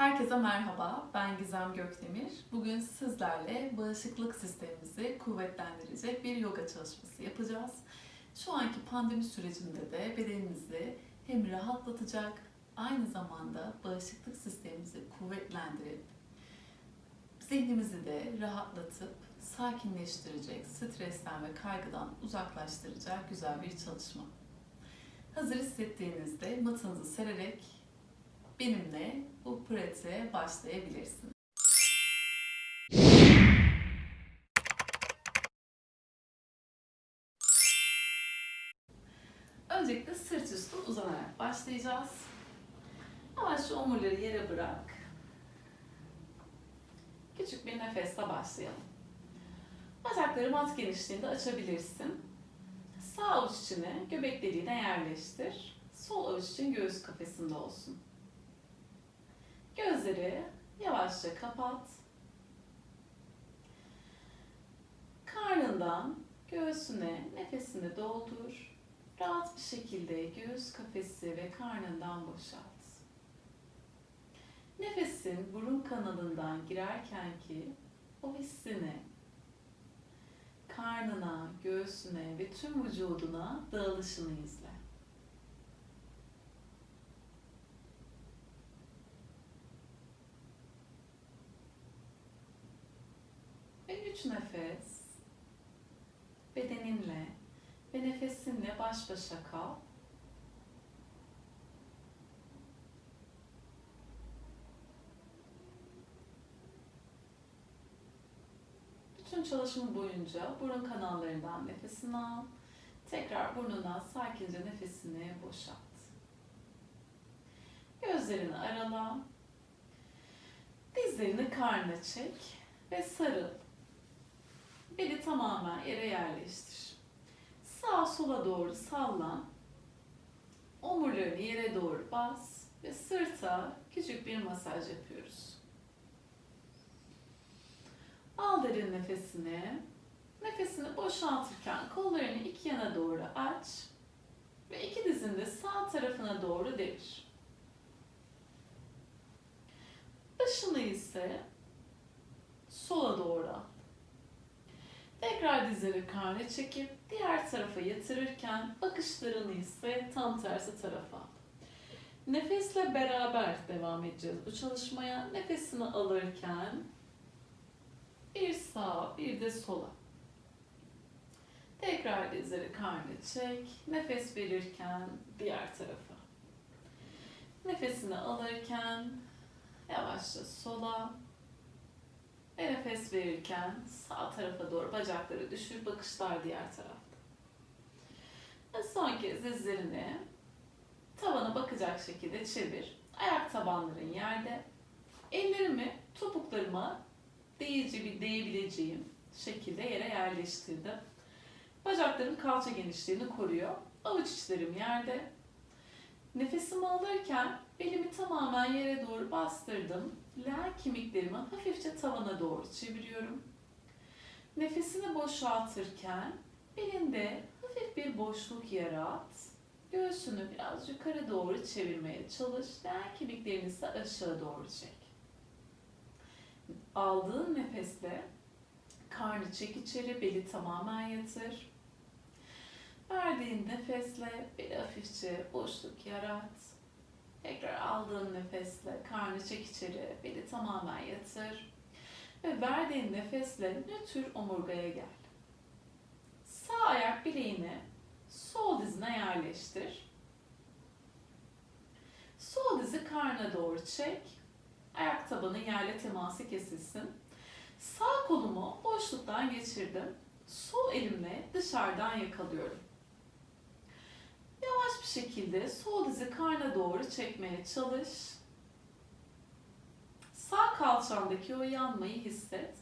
Herkese merhaba, ben Gizem Gökdemir. Bugün sizlerle bağışıklık sistemimizi kuvvetlendirecek bir yoga çalışması yapacağız. Şu anki pandemi sürecinde de bedenimizi hem rahatlatacak, aynı zamanda bağışıklık sistemimizi kuvvetlendirip, zihnimizi de rahatlatıp, sakinleştirecek, stresten ve kaygıdan uzaklaştıracak güzel bir çalışma. Hazır hissettiğinizde matınızı sererek benimle bu pratiğe başlayabilirsin. Öncelikle sırt üstü uzanarak başlayacağız. Yavaşça omurları yere bırak. Küçük bir nefesle başlayalım. Bacakları mat genişliğinde açabilirsin. Sağ avuç içine göbek deliğine yerleştir. Sol avuç için göğüs kafesinde olsun. Gözleri yavaşça kapat. Karnından göğsüne nefesini doldur. Rahat bir şekilde göğüs kafesi ve karnından boşalt. Nefesin burun kanalından girerken ki o hissini karnına, göğsüne ve tüm vücuduna dağılışını izle. Ve nefes bedeninle ve nefesinle baş başa kal. Bütün çalışma boyunca burun kanallarından nefesini al. Tekrar burnundan sakince nefesini boşalt. Gözlerini arala. Dizlerini karnına çek ve sarıl. Beli tamamen yere yerleştir. Sağa sola doğru sallan. Omurlarını yere doğru bas ve sırta küçük bir masaj yapıyoruz. Al derin nefesini. Nefesini boşaltırken kollarını iki yana doğru aç ve iki dizini de sağ tarafına doğru devir. Başını ise sola doğru al. Tekrar dizleri karnı çekip diğer tarafa yatırırken bakışlarını ise tam tersi tarafa al. Nefesle beraber devam edeceğiz bu çalışmaya. Nefesini alırken bir sağa bir de sola. Tekrar dizleri karnı çek. Nefes verirken diğer tarafa. Nefesini alırken yavaşça sola ve nefes verirken sağ tarafa doğru bacakları düşür, bakışlar diğer tarafta. Ve son kez dizlerini tavana bakacak şekilde çevir. Ayak tabanların yerde. Ellerimi topuklarıma değici bir değebileceğim şekilde yere yerleştirdim. Bacaklarım kalça genişliğini koruyor. Avuç içlerim yerde. Nefesimi alırken belimi tamamen yere doğru bastırdım. Leğen kemiklerimi hafifçe tavana doğru çeviriyorum. Nefesini boşaltırken belinde hafif bir boşluk yarat. Göğsünü biraz yukarı doğru çevirmeye çalış. Leğen kemiklerini ise aşağı doğru çek. Aldığın nefesle karnı çek içeri, beli tamamen yatır. Verdiğin nefesle beli hafifçe boşluk yarat. Tekrar aldığın nefesle karnı çek içeri, beli tamamen yatır. Ve verdiğin nefesle nötr omurgaya gel. Sağ ayak bileğini sol dizine yerleştir. Sol dizi karna doğru çek. Ayak tabanı yerle teması kesilsin. Sağ kolumu boşluktan geçirdim. Sol elimle dışarıdan yakalıyorum. Yavaş bir şekilde sol dizi karna doğru çekmeye çalış. Sağ kalçandaki o yanmayı hisset.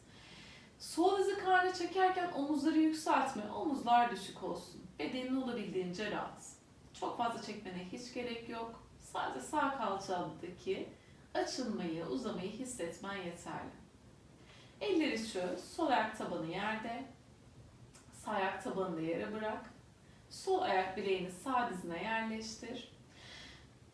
Sol dizi karna çekerken omuzları yükseltme, omuzlar düşük olsun. Bedenin olabildiğince rahat. Çok fazla çekmene hiç gerek yok. Sadece sağ kalçandaki açılmayı, uzamayı hissetmen yeterli. Elleri çöz, sol ayak tabanı yerde, sağ ayak tabanını yere bırak. Sol ayak bileğini sağ dizine yerleştir.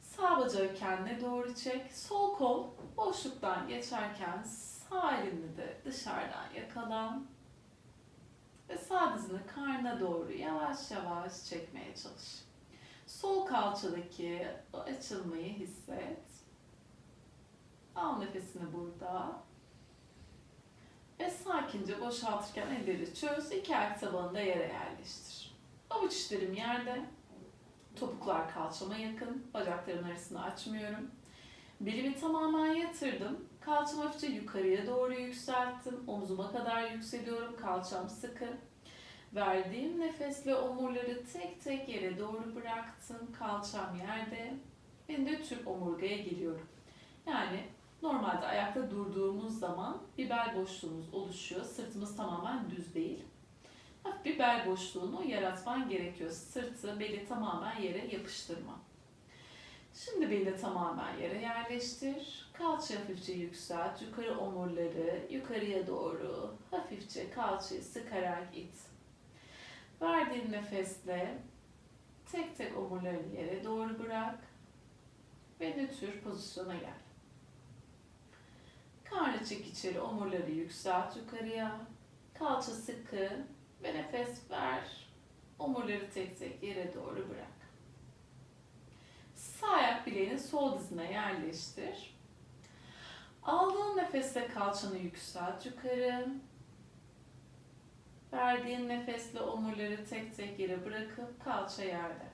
Sağ bacağı kendine doğru çek. Sol kol boşluktan geçerken sağ elini de dışarıdan yakalan. Ve sağ dizini karnına doğru yavaş yavaş çekmeye çalış. Sol kalçadaki açılmayı hisset. Al nefesini burada. Ve sakince boşaltırken elleri çöz. İki ayak tabanını da yere yerleştir. Avuç içlerim yerde. Topuklar kalçama yakın. Bacaklarımın arasını açmıyorum. Belimi tamamen yatırdım. Kalçamı hafifçe yukarıya doğru yükselttim. Omzuma kadar yükseliyorum. Kalçam sıkı. Verdiğim nefesle omurları tek tek yere doğru bıraktım. Kalçam yerde. Ve nötr omurgaya geliyorum. Yani normalde ayakta durduğumuz zaman bir bel boşluğumuz oluşuyor. Sırtımız tamamen düz değil. Hafif bir bel boşluğunu yaratman gerekiyor. Sırtı, beli tamamen yere yapıştırma. Şimdi beli tamamen yere yerleştir. Kalça hafifçe yükselt. Yukarı omurları yukarıya doğru hafifçe kalçayı sıkarak it. Verdiğin nefesle tek tek omurlarını yere doğru bırak ve nötr pozisyona gel. Karnı çek içeri, omurları yükselt yukarıya. Kalça sıkı ve nefes ver. Omurları tek tek yere doğru bırak. Sağ ayak bileğini sol dizine yerleştir. Aldığın nefesle kalçanı yükselt yukarı. Verdiğin nefesle omurları tek tek yere bırakıp kalça yerde.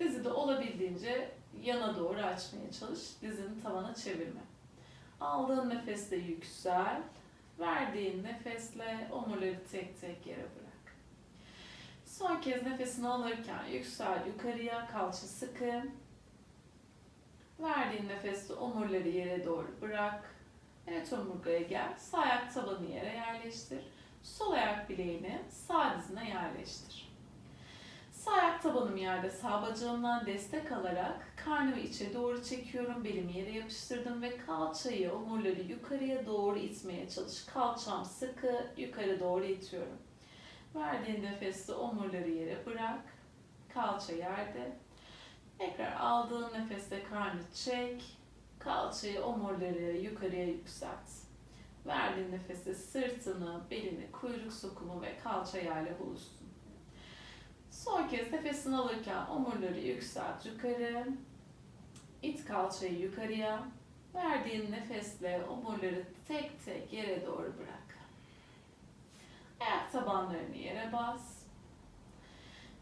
Dizi de olabildiğince yana doğru açmaya çalış. Dizini tavana çevirme. Aldığın nefesle yüksel. Verdiğin nefesle omurları tek tek yere bırak. Son kez nefesini alırken yüksel yukarıya, kalça sıkı. Verdiğin nefesle omurları yere doğru bırak. Evet omurgaya gel. Sağ ayak tabanı yere yerleştir. Sol ayak bileğini sağ dizine yerleştir. Sağ ayak tabanım yerde sağ bacağımdan destek alarak karnımı içe doğru çekiyorum. Belimi yere yapıştırdım ve kalçayı, omurları yukarıya doğru itmeye çalış. Kalçam sıkı, yukarı doğru itiyorum. Verdiğin nefesle omurları yere bırak. Kalça yerde. Tekrar aldığın nefesle karnı çek. Kalçayı, omurları yukarıya yükselt. Verdiğin nefeste sırtını, belini, kuyruk sokumu ve kalça yerle buluşsun. Son kez nefesini alırken omurları yükselt yukarı. İt kalçayı yukarıya. Verdiğin nefesle omurları tek tek yere doğru bırak. Ayak tabanlarını yere bas.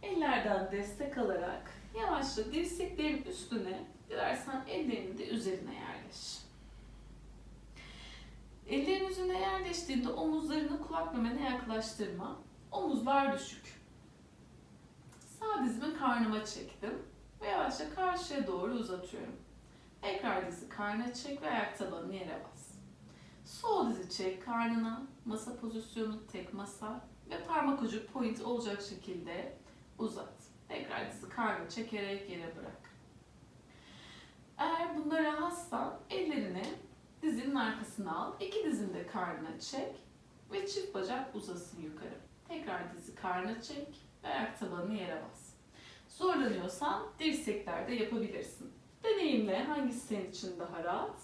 Ellerden destek alarak yavaşça dirseklerin üstüne, dilersen ellerini de üzerine yerleş. Ellerin üzerine yerleştiğinde omuzlarını kulak memene yaklaştırma. Omuzlar düşük. Sağ dizimi karnıma çektim ve yavaşça karşıya doğru uzatıyorum. Tekrar dizi karnına çek ve ayak tabanını yere bas. Sol dizi çek karnına, masa pozisyonu tek masa ve parmak ucu point olacak şekilde uzat. Tekrar dizi karnına çekerek yere bırak. Eğer bunda rahatsan ellerini dizinin arkasına al. İki dizini de karnına çek ve çift bacak uzasın yukarı. Tekrar dizi karnına çek ayak tabanını yere bas. Zorlanıyorsan dirseklerde yapabilirsin. Deneyimle hangisi senin için daha rahat?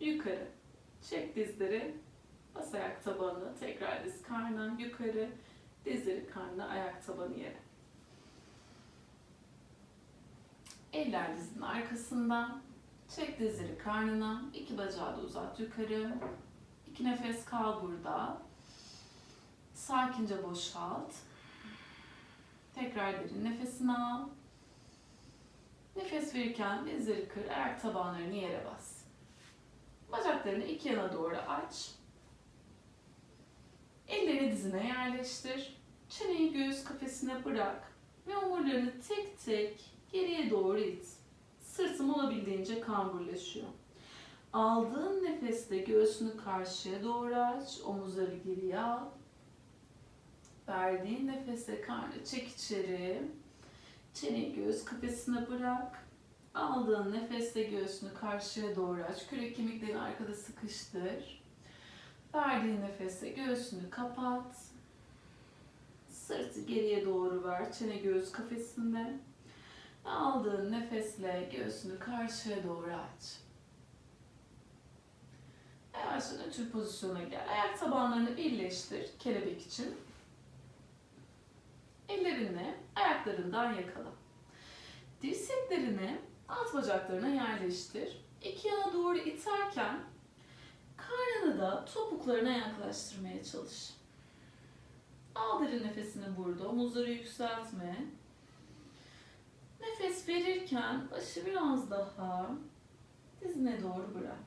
Yukarı. Çek dizleri. Bas ayak tabanını. Tekrar diz karnına yukarı. Dizleri karnına ayak tabanı yere. Eller dizinin arkasında. Çek dizleri karnına. iki bacağı da uzat yukarı. İki nefes kal burada. Sakince boşalt. Tekrar derin nefesini al. Nefes verirken dizleri kır, ayak tabanlarını yere bas. Bacaklarını iki yana doğru aç. Elleri dizine yerleştir. Çeneyi göğüs kafesine bırak ve omurlarını tek tek geriye doğru it. Sırtım olabildiğince kamburlaşıyor. Aldığın nefesle göğsünü karşıya doğru aç, omuzları geriye al. Verdiğin nefesle karnı çek içeri. Çeneyi göğüs kafesine bırak. Aldığın nefesle göğsünü karşıya doğru aç. Kürek kemiklerini arkada sıkıştır. Verdiğin nefesle göğsünü kapat. Sırtı geriye doğru ver. Çene göğüs kafesinde. Aldığın nefesle göğsünü karşıya doğru aç. Yavaşça nötr pozisyona gel. Ayak tabanlarını birleştir kelebek için. Ellerini ayaklarından yakala. Dirseklerini alt bacaklarına yerleştir. İki yana doğru iterken karnını da topuklarına yaklaştırmaya çalış. Al derin nefesini burada. Omuzları yükseltme. Nefes verirken başı biraz daha dizine doğru bırak.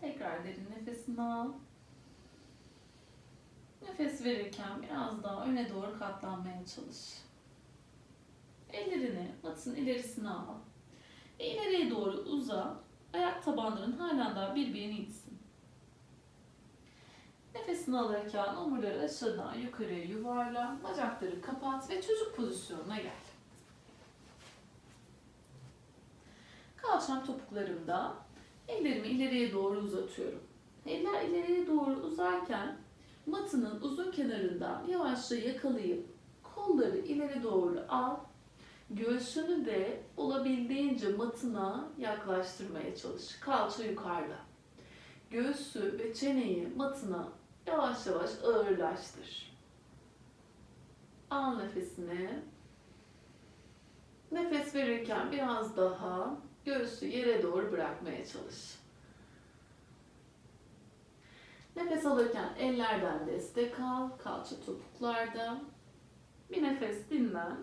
Tekrar derin nefesini al. Nefes verirken biraz daha öne doğru katlanmaya çalış. Ellerini matın ilerisine al. Ve ileriye doğru uza. Ayak tabanların hala daha birbirini itsin. Nefesini alırken omurları aşağıdan yukarıya yuvarla. Bacakları kapat ve çocuk pozisyonuna gel. Kalçam topuklarımda. Ellerimi ileriye doğru uzatıyorum. Eller ileriye doğru uzarken matının uzun kenarından yavaşça yakalayıp kolları ileri doğru al. Göğsünü de olabildiğince matına yaklaştırmaya çalış. Kalça yukarıda. Göğsü ve çeneyi matına yavaş yavaş ağırlaştır. Al nefesini. Nefes verirken biraz daha göğsü yere doğru bırakmaya çalış. Nefes alırken ellerden destek al, kalça topuklarda. Bir nefes dinlen.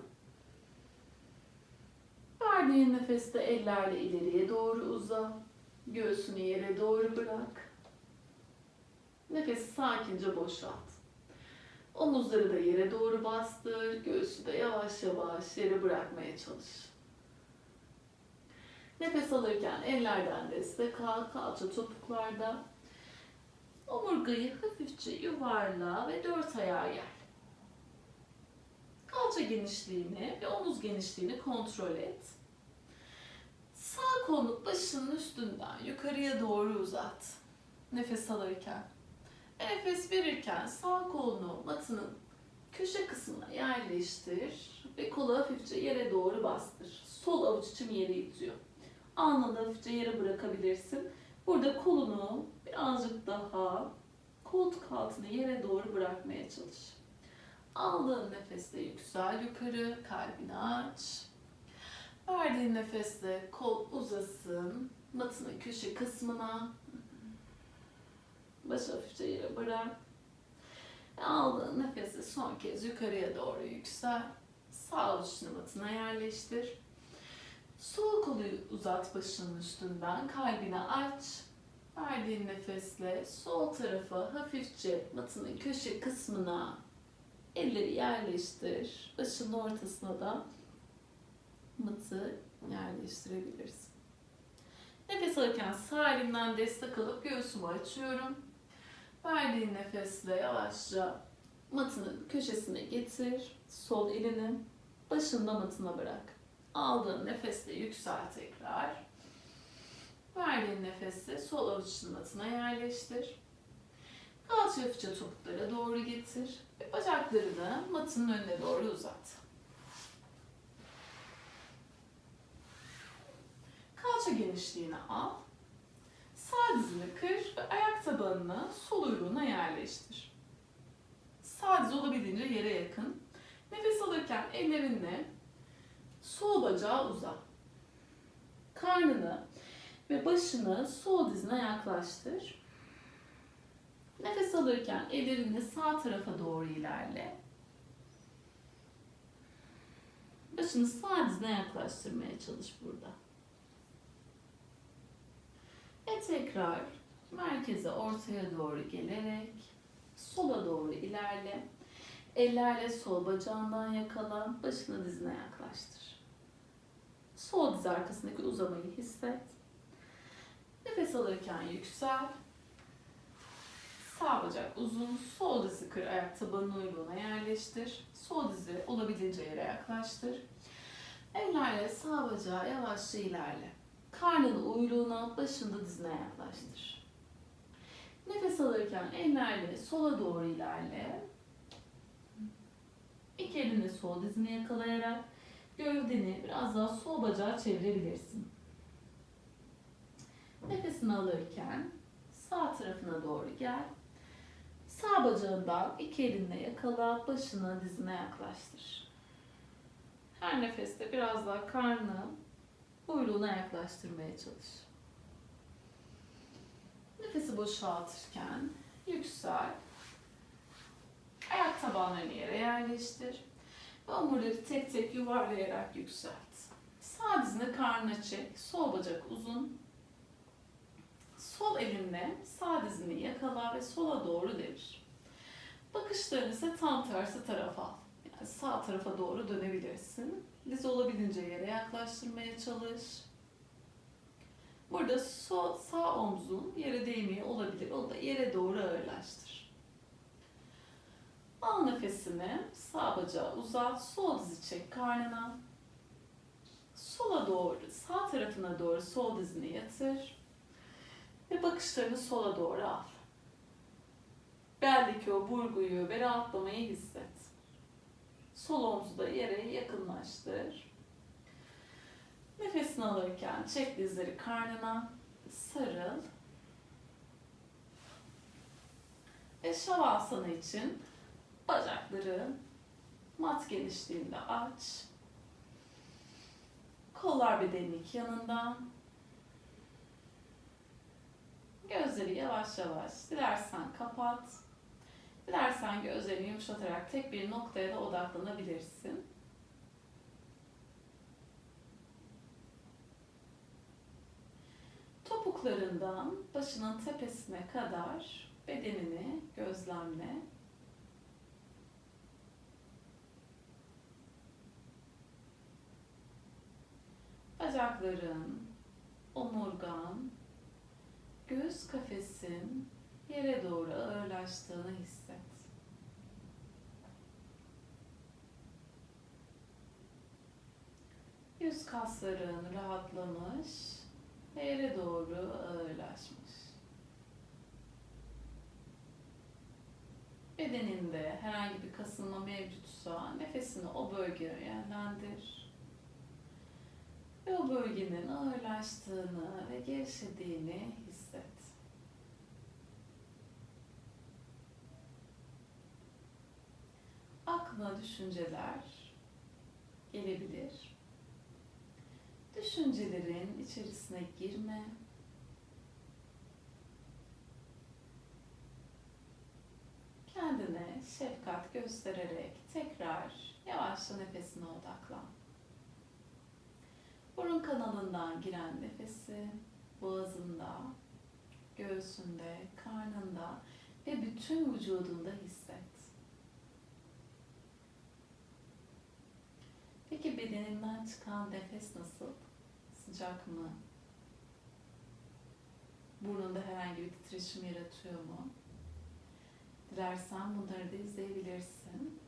Verdiğin nefeste ellerle ileriye doğru uza. Göğsünü yere doğru bırak. Nefesi sakince boşalt. Omuzları da yere doğru bastır. Göğsü de yavaş yavaş yere bırakmaya çalış. Nefes alırken ellerden destek al, kalça topuklarda. Omurgayı hafifçe yuvarla ve dört ayağa gel. Kalça genişliğini ve omuz genişliğini kontrol et. Sağ kolunu başının üstünden yukarıya doğru uzat. Nefes alırken. Nefes verirken sağ kolunu matının köşe kısmına yerleştir ve kolu hafifçe yere doğru bastır. Sol avuç içim yere itiyor. Alnını hafifçe yere bırakabilirsin. Burada kolunu birazcık daha koltuk altına yere doğru bırakmaya çalış. Aldığın nefeste yüksel yukarı, kalbini aç. Verdiğin nefeste kol uzasın, matının köşe kısmına. Başı hafifçe yere bırak. Aldığın nefesi son kez yukarıya doğru yüksel. Sağ avuçunu matına yerleştir. Sol kolu uzat başının üstünden, kalbini aç. Verdiğin nefesle sol tarafa hafifçe matının köşe kısmına elleri yerleştir. Başının ortasına da matı yerleştirebilirsin. Nefes alırken sağ elimden destek alıp göğsümü açıyorum. Verdiğin nefesle yavaşça matının köşesine getir. Sol elini başında matına bırak. Aldığın nefesle yüksel tekrar. Verdiğin nefesle sol avuç matına yerleştir. Kalça hafifçe topuklara doğru getir. Ve bacaklarını matının önüne doğru uzat. Kalça genişliğini al. Sağ dizini kır ve ayak tabanını sol uyruğuna yerleştir. Sağ diz olabildiğince yere yakın. Nefes alırken ellerinle sol bacağı uza. Karnını ve başını sol dizine yaklaştır. Nefes alırken ellerini sağ tarafa doğru ilerle. Başını sağ dizine yaklaştırmaya çalış burada. Ve tekrar merkeze ortaya doğru gelerek sola doğru ilerle. Ellerle sol bacağından yakala, başını dizine yaklaştır. Sol diz arkasındaki uzamayı hisset. Nefes alırken yüksel. Sağ bacak uzun, sol dizi kır, ayak tabanının uyluğuna yerleştir. Sol dizi olabildiğince yere yaklaştır. Ellerle sağ bacağı yavaşça ilerle. Karnını uyluğuna, başını dizine yaklaştır. Nefes alırken ellerle sola doğru ilerle. İki elini sol dizine yakalayarak gövdeni biraz daha sol bacağa çevirebilirsin. Nefesini alırken sağ tarafına doğru gel. Sağ bacağından iki elinle yakala, başını dizine yaklaştır. Her nefeste biraz daha karnı buyruğuna yaklaştırmaya çalış. Nefesi boşaltırken yüksel. Ayak tabanlarını yere yerleştir. Ve omurları tek tek yuvarlayarak yükselt. Sağ dizini karnına çek. Sol bacak uzun. Sol elinle sağ dizini yakala ve sola doğru devir. Bakışlarını ise tam tersi tarafa al. Yani sağ tarafa doğru dönebilirsin. Diz olabildiğince yere yaklaştırmaya çalış. Burada sol, sağ omzun yere değmiyor olabilir. Onu da yere doğru ağırlaştır. Al nefesini, sağ bacağı uzat, sol dizi çek karnına. Sola doğru, sağ tarafına doğru sol dizini yatır. Ve bakışlarını sola doğru al. Beldeki o burguyu ve rahatlamayı hisset. Sol omzu da yere yakınlaştır. Nefesini alırken çek dizleri karnına, sarıl. Ve şavasana için bacakları mat genişliğinde aç. Kollar bedenin iki yanında. Gözleri yavaş yavaş dilersen kapat. Dilersen gözlerini yumuşatarak tek bir noktaya da odaklanabilirsin. Topuklarından başının tepesine kadar bedenini gözlemle. Bacakların, omurgan, göğüs kafesin yere doğru ağırlaştığını hisset. Yüz kasların rahatlamış ve yere doğru ağırlaşmış. Bedeninde herhangi bir kasılma mevcutsa nefesini o bölgeye yönlendir. Ve o bölgenin ağırlaştığını ve gevşediğini hisset. Aklına düşünceler gelebilir. Düşüncelerin içerisine girme. Kendine şefkat göstererek tekrar yavaşça nefesine odaklan. Burun kanalından giren nefesi boğazında, göğsünde, karnında ve bütün vücudunda hisset. Peki bedeninden çıkan nefes nasıl? Sıcak mı? Burnunda herhangi bir titreşim yaratıyor mu? Dilersen bunları da izleyebilirsin.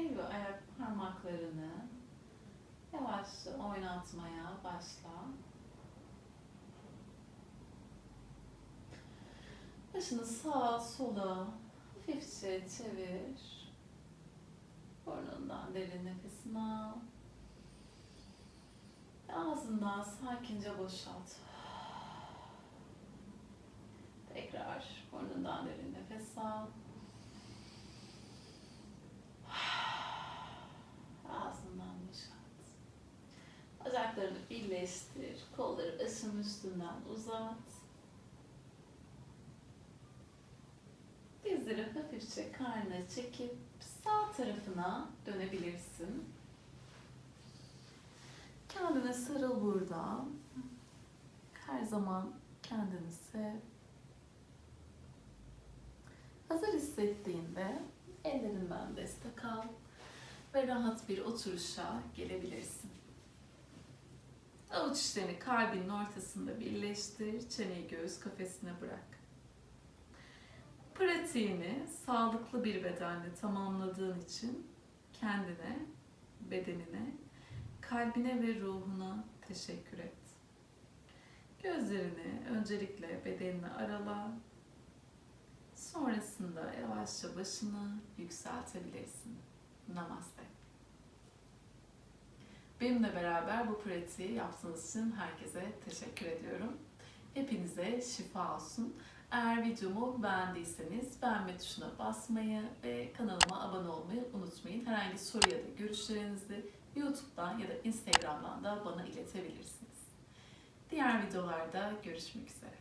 El parmaklarını yavaşça oynatmaya başla. Başını sağa sola hafifçe çevir. Burnundan derin nefesini al. Ağzından sakince boşalt. Tekrar burnundan derin nefes al. Ağzından boşalt. Bacaklarını birleştir. Kolları başın üstünden uzat. Dizleri hafifçe karnına çekip sağ tarafına dönebilirsin. Kendine sarıl burada. Her zaman kendini sev. Hazır hissettiğinde ellerinden destek al ve rahat bir oturuşa gelebilirsin. Avuç içlerini kalbinin ortasında birleştir, çeneyi göğüs kafesine bırak. Pratiğini sağlıklı bir bedenle tamamladığın için kendine, bedenine, kalbine ve ruhuna teşekkür et. Gözlerini öncelikle bedenine arala. Sonrasında yavaşça başını yükseltebilirsin. Namaste. Benimle beraber bu pratiği yaptığınız için herkese teşekkür ediyorum. Hepinize şifa olsun. Eğer videomu beğendiyseniz beğenme tuşuna basmayı ve kanalıma abone olmayı unutmayın. Herhangi soru ya da görüşlerinizi YouTube'dan ya da Instagram'dan da bana iletebilirsiniz. Diğer videolarda görüşmek üzere.